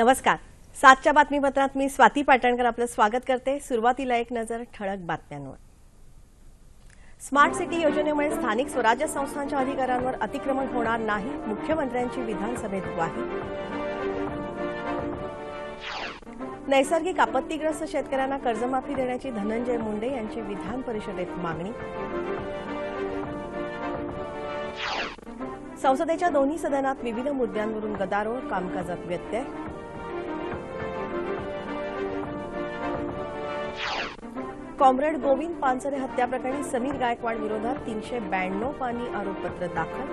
नमस्कार. सातच्या बातमीपत्रात मी स्वाती पाटणकर आपलं स्वागत करते. सुरुवातीला एक नजर ठळक बातम्यांवर. स्मार्ट सिटी योजनेमुळे स्थानिक स्वराज्य संस्थांच्या अधिकारांवर अतिक्रमण होणार नाही मुख्यमंत्र्यांची विधानसभेत ग्वाही. नैसर्गिक आपत्तीग्रस्त शेतकऱ्यांना कर्जमाफी देण्याची धनंजय मुंडे यांची विधान परिषदेत मागणी. संसदेच्या दोन्ही सदनात विविध मुद्द्यांवरून गदारोळ कामकाजात व्यत्यय. कॉम्रेड गोविंद पानसरे हत्याप्रकरणी समीर गायकवाड विरोधात तीनशे ब्याण्णव पानी आरोपपत्र दाखल.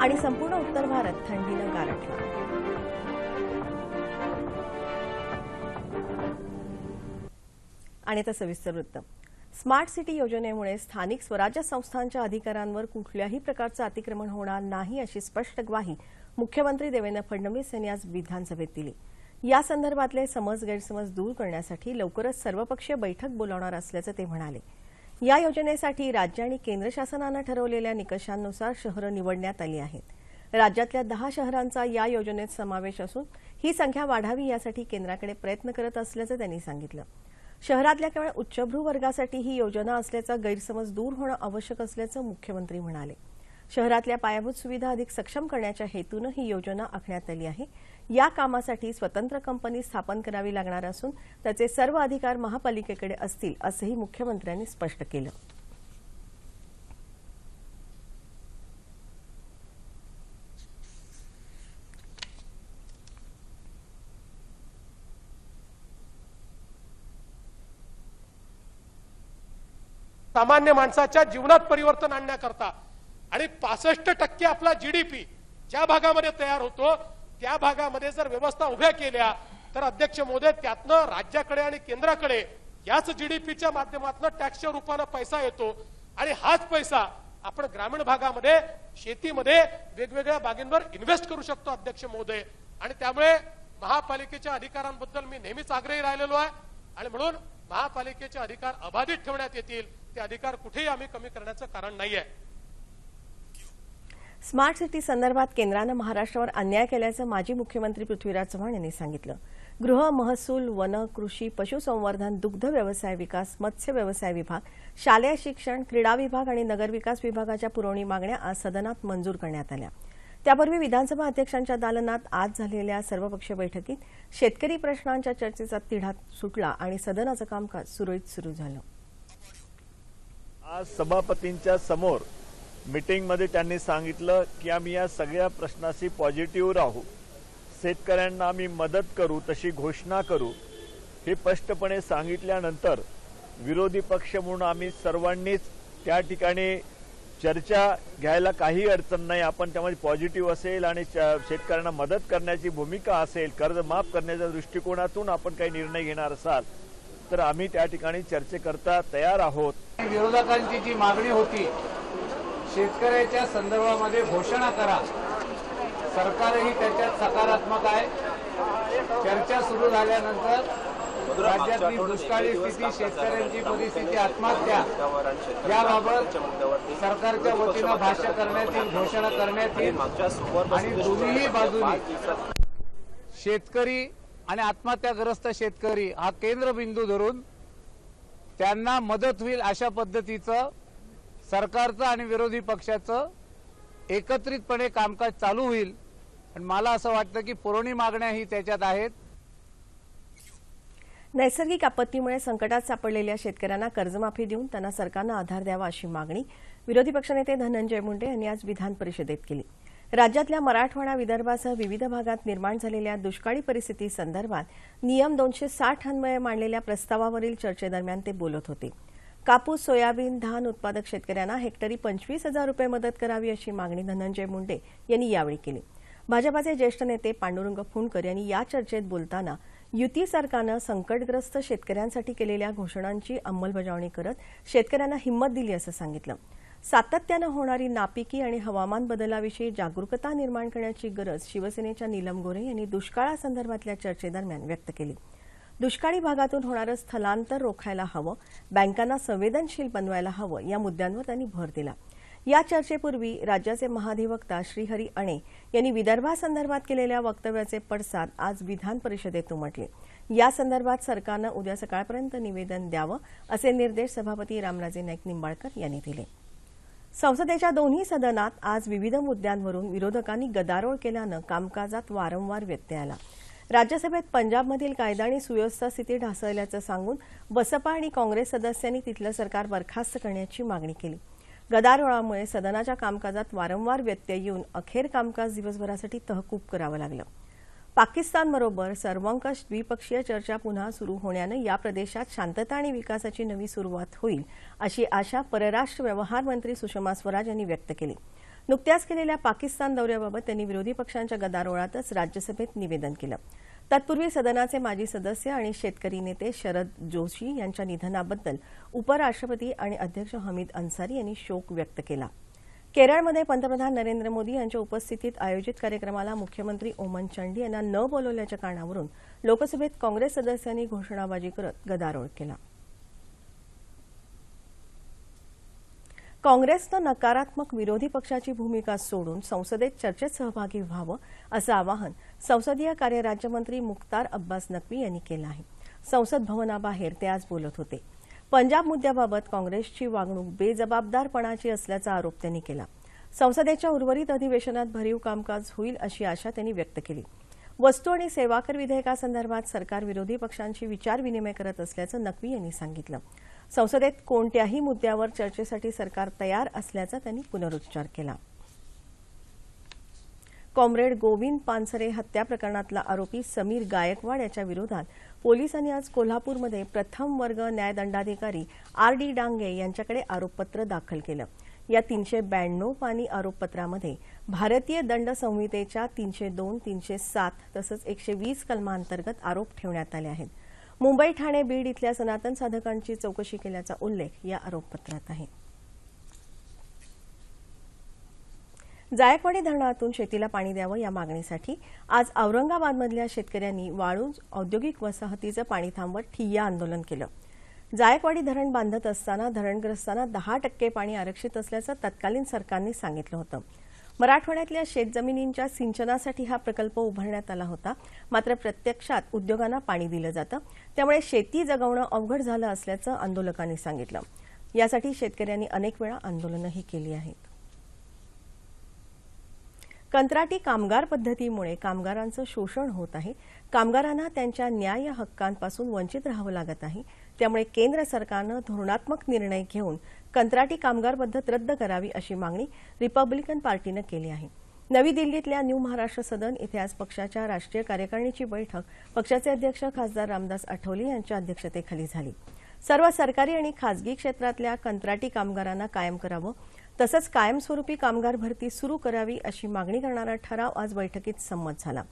आणि संपूर्ण उत्तर भारत थंडीनं गारठला. आणि आता सविस्तर वृत्त. स्मार्ट सिटी योजनेमुळे स्थानिक स्वराज्य संस्थांच्या अधिकारांवर कुठल्याही प्रकारचं अतिक्रमण होणार नाही अशी स्पष्ट ग्वाही मुख्यमंत्री देवेंद्र फडणवीस यांनी आज विधानसभेत दिली. या संदर्भातले समज गैरसमज दूर करण्यासाठी लवकरच सर्वपक्षीय बैठक बोलावणार असल्याचं ते म्हणाले. या योजनेसाठी राज्य आणि केंद्र शासनानं ठरवलेल्या निकषांनुसार शहरं निवडण्यात आली आहेत. राज्यातल्या दहा शहरांचा या योजनेत समावेश असून ही संख्या वाढावी यासाठी केंद्राकडे प्रयत्न करत असल्याचं त्यांनी सांगितलं. शहरातल्या केवळ उच्चभ्रू वर्गासाठी ही योजना असल्याचा गैरसमज दूर होणं आवश्यक असल्याचं मुख्यमंत्री म्हणाले. शहरातल्या पायाभूत सुविधा अधिक सक्षम करण्याच्या हेतूनं ही योजना आखण्यात आली आहे. या कामासाठी स्वतंत्र कंपनी स्थापन करावी लागणार असून त्याचे सर्व अधिकार महापालिकेकडे असतील असंही मुख्यमंत्र्यांनी स्पष्ट केलं. सामान्य माणसाच्या जीवनात परिवर्तन आणण्याकरता आणि पासष्ट टक्के आपला जीडीपी ज्या भागामध्ये तयार होतो त्या भागामध्ये जर व्यवस्था उभ्या केल्या तर अध्यक्ष मोदी त्यातनं राज्याकडे आणि केंद्राकडे याच जीडीपीच्या माध्यमातून टॅक्सच्या रूपानं पैसा येतो. आणि हाच पैसा आपण ग्रामीण भागामध्ये शेतीमध्ये वेगवेगळ्या बागींवर इन्व्हेस्ट करू शकतो अध्यक्ष महोदय. आणि त्यामुळे महापालिकेच्या अधिकारांबद्दल मी नेहमीच आग्रही राहिलेलो आहे. आणि म्हणून महापालिकेचे अधिकार अबाधित ठेवण्यात येतील. ते अधिकार कुठेही आम्ही कमी करण्याचं कारण नाहीये. स्मार्ट सिटी संदर्भात केंद्रानं महाराष्ट्रावर अन्याय केल्याचं माजी मुख्यमंत्री पृथ्वीराज चव्हाण यांनी सांगितलं. गृह महसूल वन कृषी पशुसंवर्धन दुग्ध व्यवसाय विकास मत्स्य व्यवसाय विभाग शालेय शिक्षण क्रीडा विभाग आणि नगरविकास विभागाच्या पुरवणी मागण्या आज सदनात मंजूर करण्यात आल्या. त्यापूर्वी विधानसभा अध्यक्षांच्या दालनात आज झालेल्या सर्वपक्षीय बैठकीत शेतकरी प्रश्नांच्या चर्चेचा तिढा सुटला आणि सदनाचं कामकाज सुरळीत सुरू झालं. आज सभापतींच्या समोर मीटिंगमध्ये त्यांनी सांगितलं की आम्ही या सगळ्या प्रश्नाशी पॉझिटिव्ह राहू. शेतकऱ्यांना आम्ही मदत करू तशी घोषणा करू. हे स्पष्टपणे सांगितल्यानंतर विरोधी पक्ष म्हणून आम्ही सर्वांनीच त्या ठिकाणी चर्चा घ्यायला काही अडचण नाही. आपण त्यामध्ये पॉझिटिव्ह असेल आणि शेतकऱ्यांना मदत करण्याची भूमिका असेल कर्ज माफ करण्याच्या दृष्टिकोनातून आपण काही निर्णय घेणार असाल तर आम्ही त्या ठिकाणी चर्चेकरता तयार आहोत. विरोधकांची जी मागणी होती शेतकऱ्याच्या संदर्भामध्ये घोषणा करा. सरकारही त्याच्यात सकारात्मक आहे. चर्चा सुरू झाल्यानंतर राज्यातली दुष्काळी स्थिती शेतकऱ्यांची परिस्थिती आत्महत्या याबाबत सरकारच्या वतीनं भाष्य करण्यात येईल घोषणा करण्यात येईल आणि दोन्ही बाजूनी शेतकरी आणि आत्महत्याग्रस्त शेतकरी हा केंद्रबिंदू धरून त्यांना मदत होईल अशा पद्धतीचं सरकारचं आणि विरोधी पक्षाचं एकत्रितपणे कामकाज चालू होईल. आणि मला असं वाटतं की पुरवणी मागण्याही त्याच्यात आहेत. नैसर्गिक आपत्तीमुळे संकटात सापडलेल्या शेतकऱ्यांना कर्जमाफी देऊन त्यांना सरकारनं आधार द्यावा अशी मागणी विरोधी पक्षनेते धनंजय मुंडे यांनी आज विधान परिषदेत केली. राज्यातल्या मराठवाडा विदर्भासह विविध भागात निर्माण झालेल्या दुष्काळी परिस्थिती संदर्भात नियम दोनशे साठ अन्वये मांडलेल्या प्रस्तावावरील चर्चेदरम्यान ते बोलत होते. कापूस सोयाबीन धान उत्पादक शेतकऱ्यांना हेक्टरी पंचवीस हजार रुपये मदत करावी अशी मागणी धनंजय मुंडे यांनी यावेळी केली. भाजपाचे ज्येष्ठ नेते पांडुरंग फुंडकर यांनी या चर्चेत बोलताना युती सरकारनं संकटग्रस्त शेतकऱ्यांसाठी केलेल्या घोषणांची अंमलबजावणी करत शेतकऱ्यांना हिंमत दिली असं सांगितलं. सातत्यानं होणारी नापिकी आणि हवामान बदलाविषयी जागरूकता निर्माण करण्याची गरज शिवसेनेच्या नीलम गोरे यांनी दुष्काळासंदर्भातल्या चर्चेदरम्यान व्यक्त केली. दुष्काळी भागातून होणारं स्थलांतर रोखायला हवं बँकांना संवेदनशील बनवायला हवं या मुद्द्यांवर त्यांनी भर दिला. या चर्चेपूर्वी राज्याचे महाधिवक्ता श्रीहरी अणे यांनी विदर्भासंदर्भात केलेल्या वक्तव्याचे पडसाद आज विधान परिषदेत उमटले. या संदर्भात सरकारनं उद्या सकाळपर्यंत निवेदन द्यावं असे निर्देश सभापती रामराजे नाईक निंबाळकर यांनी दिले. संसदेच्या दोन्ही सदनात आज विविध मुद्द्यांवरून विरोधकांनी गदारोळ केल्यानं कामकाजात वारंवार व्यत्यय आला. राज्यसभेत पंजाबमधील कायदा आणि सुव्यवस्था स्थिती ढासळल्याचं सांगून बसपा आणि काँग्रेस सदस्यांनी तिथलं सरकार बरखास्त करण्याची मागणी केली. गदारोळामुळे सदनाच्या कामकाजात वारंवार व्यत्यय येऊन अखेर कामकाज दिवसभरासाठी तहकूब करावं लागलं. पाकिस्तानबरोबर सर्वंकष द्विपक्षीय चर्चा पुन्हा सुरू होण्यानं या प्रदेशात शांतता आणि विकासाची नवी सुरुवात होईल अशी आशा परराष्ट्र व्यवहार मंत्री सुषमा स्वराज यांनी व्यक्त केली. नुकत्याच केलेल्या पाकिस्तान दौऱ्याबाबत त्यांनी विरोधी पक्षांच्या गदारोळातच राज्यसभेत निवेदन केलं. तत्पूर्वी सदनाचे माजी सदस्य आणि शेतकरी नेते शरद जोशी यांच्या निधनाबद्दल उपराष्ट्रपती आणि अध्यक्ष हमीद अन्सारी यांनी शोक व्यक्त केला. केरळमध्ये पंतप्रधान नरेंद्र मोदी यांच्या उपस्थितीत आयोजित कार्यक्रमाला मुख्यमंत्री ओमन चंडी यांना न बोलवल्याच्या कारणावरून लोकसभेत काँग्रेस सदस्यांनी घोषणाबाजी करत गदारोळ केला. काँग्रेसनं नकारात्मक विरोधी पक्षाची भूमिका सोडून संसदेत चर्चेत सहभागी व्हावं असं आवाहन संसदीय कार्य राज्यमंत्री मुख्तार अब्बास नक्वी यांनी केलं आहे. संसद भवनाबाहेर ते आज बोलत होते. पंजाब मुद्द्याबाबत काँग्रेसची वागणूक बेजबाबदारपणाची असल्याचा आरोप त्यांनी केला. संसदेच्या उर्वरित अधिवेशनात भरीव कामकाज होईल अशी आशा त्यांनी व्यक्त केली. वस्तू आणि सेवा कर विधेयकासंदर्भात सरकार विरोधी पक्षांशी विचारविनिमय करत असल्याचं नक्वी यांनी सांगितलं. संसदेत कोणत्याही मुद्द्यावर चर्चेसाठी सरकार तयार असल्याचा त्यांनी पुनरुच्चार केला. कॉम्रेड गोविंद पानसरे हत्या प्रकरणातला आरोपी समीर गायकवाड याच्या विरोधात पोलिसांनी आज कोल्हापूरमध्ये प्रथम वर्ग न्यायदंडाधिकारी आर डी डांगे यांच्याकडे आरोपपत्र दाखल केलं. या तीनशे ब्याण्णव पानी आरोपपत्रामध्ये भारतीय दंड संहितेच्या तीनशे दोन तीनशे सात तसंच एकशे वीस कलमांतर्गत आरोप ठेवण्यात आले आहेत. मुंबई ठाणे बीड इथल्या सनातन साधकांची चौकशी केल्याचा उल्लेख या आरोपपत्रात आहे. जायकवाडी धरणातून शेतीला पाणी द्यावं या मागणीसाठी आज औरंगाबादमधल्या शेतकऱ्यांनी वाळूज औद्योगिक वसाहतीचं पाणी थांबवत ठिय्या आंदोलन केलं. जायकवाडी धरण बांधत असताना धरणग्रस्तांना दहा टक्के पाणी आरक्षित असल्याचं तत्कालीन सरकारने सांगितलं होतं. मराठवाड्यातल्या शेतजमिनींच्या सिंचनासाठी हा प्रकल्प उभारण्यात आला होता. मात्र प्रत्यक्षात उद्योगांना पाणी दिलं जातं. त्यामुळे शेती जगवणं अवघड झालं असल्याचं आंदोलकांनी सांगितलं. यासाठी शेतकऱ्यांनी अनेक वेळा आंदोलनंही केली आहेत. कंत्राटी कामगार पद्धतीमुळे कामगारांचं शोषण होत आहे. कामगारांना त्यांच्या न्याय हक्कांपासून वंचित राहावं लागत आहे. त्यामुळे केंद्र सरकारनं धोरणात्मक निर्णय घेऊन कंत्राटी कामगार पद्धत रद्द करावी अशी मागणी रिपब्लिकन पार्टीनं केली आहे. नवी दिल्लीतल्या न्यू महाराष्ट्र सदन इथे आज पक्षाच्या राष्ट्रीय कार्यकारिणीची बैठक पक्षाचे अध्यक्ष खासदार रामदास आठवले यांच्या अध्यक्षतेखाली झाली. सर्व सरकारी आणि खासगी क्षेत्रातल्या कंत्राटी कामगारांना कायम करावं तसंच कायमस्वरूपी कामगार भरती सुरू करावी अशी मागणी करणारा ठराव आज बैठकीत संमत झाला.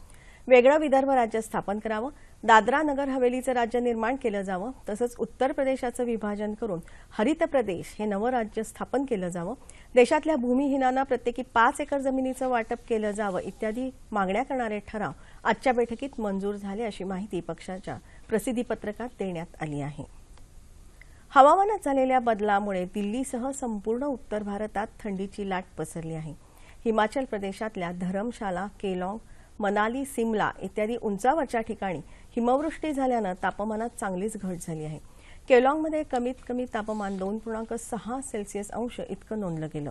वेगळं विदर्भ राज्य स्थापन करावं दादरा नगर हवेलीचं राज्य निर्माण केलं जावं तसंच उत्तर प्रदेशाचं विभाजन करून हरित प्रदेश हे नवं राज्य स्थापन केलं जावं देशातल्या भूमिहीनांना प्रत्येकी पाच एकर जमिनीचं वाटप केलं जावं इत्यादी मागण्या करणारे ठराव आजच्या बैठकीत मंजूर झाले अशी माहिती पक्षाच्या प्रसिद्धीपत्रकात देण्यात आली आहे. हवामानात झालेल्या बदलामुळे दिल्लीसह संपूर्ण उत्तर भारतात थंडीची लाट पसरली आहे. हिमाचल प्रदेशातल्या धरमशाला केलाँग मनाली सिमला इत्यादी उंचावरच्या ठिकाणी हिमवृष्टी झाल्यानं तापमानात चांगलीच घट झाली आहे. केलॉंगमध्ये कमीत कमी तापमान दोन पूर्णांक सहा सेल्सिअस अंश इतकं नोंदलं गेलं.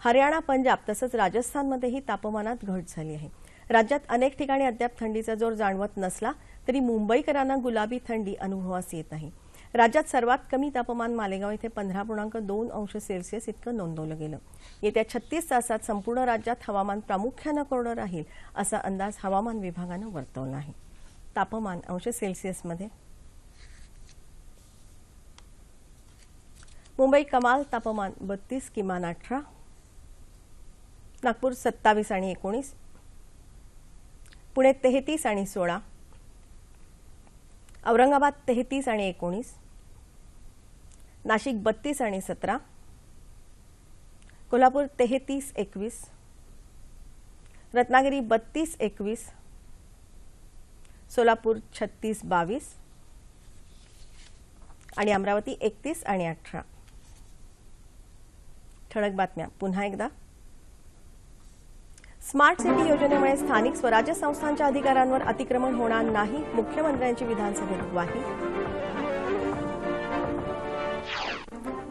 हरियाणा पंजाब तसंच राजस्थानमध्येही तापमानात घट झाली आहे. राज्यात अनेक ठिकाणी अद्याप थंडीचा जोर जाणवत नसला तरी मुंबईकरांना गुलाबी थंडी अनुभवास येत नाही राज्यात सर्वात कमी तापमान मालेगाव इथे पंधरा पूर्णांक दोन अंश सेल्सिअस इतकं नोंदवलं गेलं. येत्या छत्तीस तासात संपूर्ण राज्यात हवामान प्रामुख्यानं कोरडं राहील असा अंदाज हवामान विभागानं वर्तवला आहे. तापमान अंश सेल्सिअसमध्ये. मुंबई कमाल तापमान बत्तीस किमान अठरा. नागपूर सत्तावीस आणि एकोणीस. पुणे तेहतीस आणि सोळा. औरंगाबाद तेहतीस आणि एकोणीस नाशिक बत्तीस आणि सतरा कोल्हापूर तेहतीस एकवीस रत्नागिरी बत्तीस एकवीस सोलापूर छत्तीस बावीस आणि अमरावती एकतीस आणि अठरा. ठळक बातम्या. पुन्हा एकदा. स्मार्ट सिटी योजनेमुळे स्थानिक स्वराज्य संस्थांच्या अधिकारांवर अतिक्रमण होणार नाही मुख्यमंत्र्यांची विधानसभेत ग्वाही.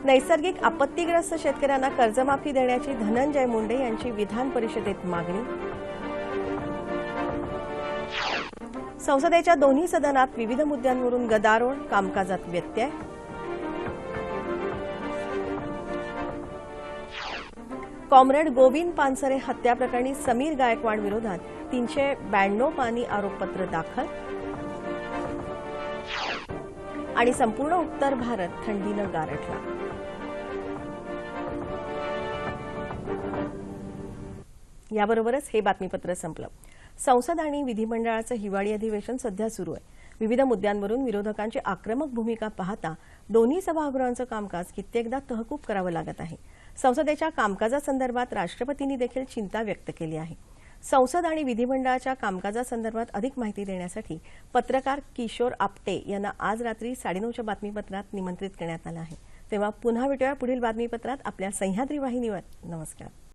नैसर्गिक आपत्तीग्रस्त शेतकऱ्यांना कर्जमाफी देण्याची धनंजय मुंडे यांची विधान परिषदेत मागणी. संसदेच्या दोन्ही सदनात विविध मुद्द्यांवरून गदारोळ कामकाजात व्यत्यय. कॉम्रेड गोविंद पानसरे हत्या प्रकरणी समीर गायकवाड विरोधात तीनशे ब्याण्णव पानी आरोपपत्र दाखल. आणि संपूर्ण उत्तर भारत थंडीनं गारठला. याबरोबरच हे बातमीपत्र संपलं. संसद आणि विधिमंडळाचं हिवाळी अधिवेशन सध्या सुरू आहे. विविध मुद्द्यांवरून विरोधकांची आक्रमक भूमिका पाहता दोन्ही सभागृहांचं कामकाज कित्येकदा तहकूब करावं लागत आहे. संसदेच्या कामकाजासंदर्भात राष्ट्रपतींनी देखील चिंता व्यक्त केली आहे. संसद आणि विधिमंडळाच्या कामकाजासंदर्भात अधिक माहिती देण्यासाठी पत्रकार किशोर आपटे यांना आज रात्री साडेनऊच्या बातमीपत्रात निमंत्रित करण्यात आलं आहे. तेव्हा पुन्हा भेटूया पुढील बातमीपत्रात आपल्या सह्याद्री वाहिनीवर. नमस्कार.